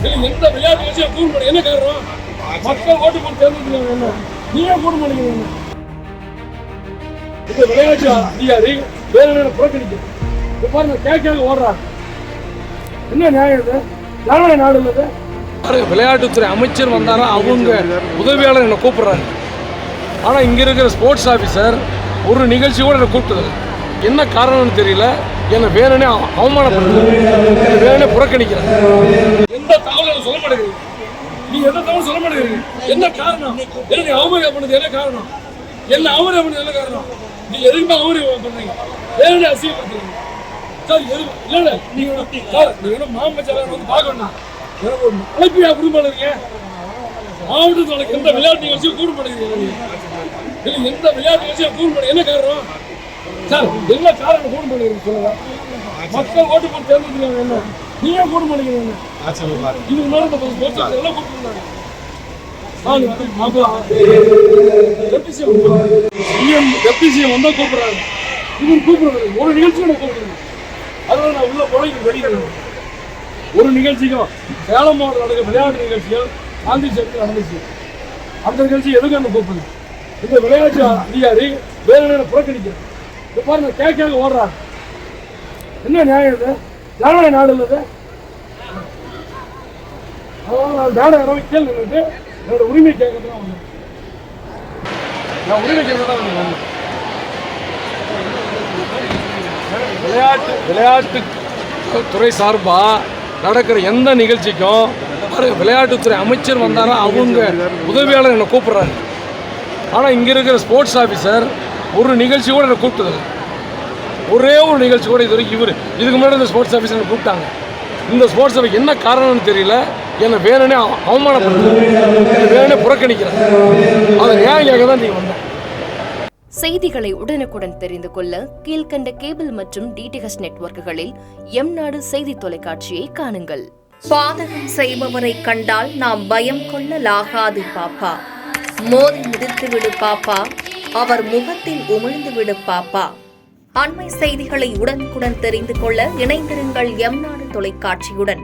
எந்த விளையாட்டு விஷயம் கூறு பண்ணி. என்ன காரணம்? மக்கள் ஓட்டு போட்டு தேர்ந்தெடுக்கிறாங்க என்ன? நீயே கூறு பண்ணிக்கிறீங்க இந்த விளையாட்டு அதிகாரி வேற வேற புறக்கணிக்க இப்ப பாருங்க கேட்க ஓடுறாங்க. என்ன நியாயம் இது? ஜனநாயக நாடு இல்லது விளையாட்டுத்துறை அமைச்சர் வந்தாரா அவங்க உதவியாளர் என்னை கூப்பிடுறாங்க ஆனால் இங்கே இருக்கிற ஸ்போர்ட்ஸ் ஆஃபீஸர் ஒரு நிகழ்ச்சி கூட என்னை கூப்பிட்டது என்ன காரணம்னு தெரியல. என்னை வேணுனே அவ- அவமானப்படுத்துறாங்க என்னை வேணுனே புறக்கணிக்கிறேன் மாட்டேங்கிறீங்க நீ எந்த தவறு சொல்ல மாட்டேங்கிறீங்க என்ன காரணம்? என்ன அவமரியாதை பண்ணது என்ன காரணம்? என்ன அவமரியாதை பண்ணது என்ன காரணம்? நீ எதுக்குமே பண்ணுறீங்க பண்றீங்க வேணுனே அசிங்கப்படுத்துறீங்க சார் எது இல்லை நீ நீங்க சார் நீங்க வேணா மாமச்சாரர் வந்து பார்க்கணும் எனக்கு ஒரு அழைப்பியா குடும்பம் இருக்கீங்க மாவட்டத்தில் எந்த விளையாட்டு நிகழ்ச்சியும் கூடு பண்ணுறீங்க இல்லை எந்த விளையாட்டு நிகழ்ச்சியும் கூடு பண்ண என்ன காரணம்? சார் என்ன காரணம் கூடு பண்ணுறீங்க சொல்லுங்க மக்கள் ஓட்டு போட்டு தேர்ந்தெடுக்கிறாங்க என்ன? நீங்க கூடு பண்ணிக்கிறீங்க இது முன்னாடி இந்த sports officer எல்லாம் கூப்பிட்டுருந்தாங்க எம்பிசிஎம் வந்தா கூப்பிடுறாங்க இவங்க கூப்பிடுறது ஒரு நிகழ்ச்சியோட கூப்பிடுறாங்க அதனால நான் உள்ள போய் வெளியிடுறேன் ஒரு நிகழ்ச்சிக்கும் சேலம் மாவட்டம் நடக்கிற விளையாட்டு நிகழ்ச்சியும் காந்தி சேர்த்து நடந்துச்சு அந்த நிகழ்ச்சி எதுக்கு அந்த கூப்பிடுது இந்த விளையாட்டு அதிகாரி வேற வேற புறக்கணிக்கிறார் இப்ப பாருங்க கேட்க ஓடுறாங்க என்ன நியாயம் இது? ஜனநாயக நாடு இல்லது நான் மேடம் இறங்கி கேள்வி நின்றுட்டு என்னோட உரிமை கேட்கறது தான் வந்தேன். நான் உரிமை கேட்க தான் வந்தேன். விளையாட்டு விளையாட்டு துறை சார்பா நடக்கிற எந்த நிகழ்ச்சிக்கும் விளையாட்டுத்துறை அமைச்சர் வந்தாரா அவங்க உதவியாளர் என்னை கூப்பிடுறாங்க ஆனால் இங்கே இருக்கிற ஸ்போர்ட்ஸ் ஆஃபீஸர் ஒரு நிகழ்ச்சி கூட என்னை கூப்பிட்டதில்லை. ஒரே ஒரு நிகழ்ச்சி கூட இது வரைக்கும் இவர் இதுக்கு முன்னாடி இந்த ஸ்போர்ட்ஸ் ஆஃபீஸர் கூப்பிட்டாங்க. இந்த ஸ்போர்ட்ஸ் ஆஃபீஸ் என்ன காரணம்னு தெரியல. என்னை வேணுனே அவ- அவமானப்படுத்துறாங்க என்னை வேணுனே புறக்கணிக்கிறாங்க அதை நியாயம் கேட்க தான் நீங்கள் வந்தேன். செய்திகளை உடனுக்குடன் தெரிந்து கொள்ள கீழ்க்கண்ட கேபிள் மற்றும் டிடிஹெச் நெட்வொர்க்குகளில் எம் நாடு செய்தி தொலைக்காட்சியை காணுங்கள். பாதகம் செய்பவரை கண்டால் நாம் பயம் கொள்ளலாகாது பாப்பா. மோதி மிதித்து விடு பாப்பா. அவர் முகத்தில் உமிழ்ந்து விடு பாப்பா. அண்மை செய்திகளை உடனுக்குடன் தெரிந்து கொள்ள இணைந்திருங்கள் எம் நாடு தொலைக்காட்சியுடன்.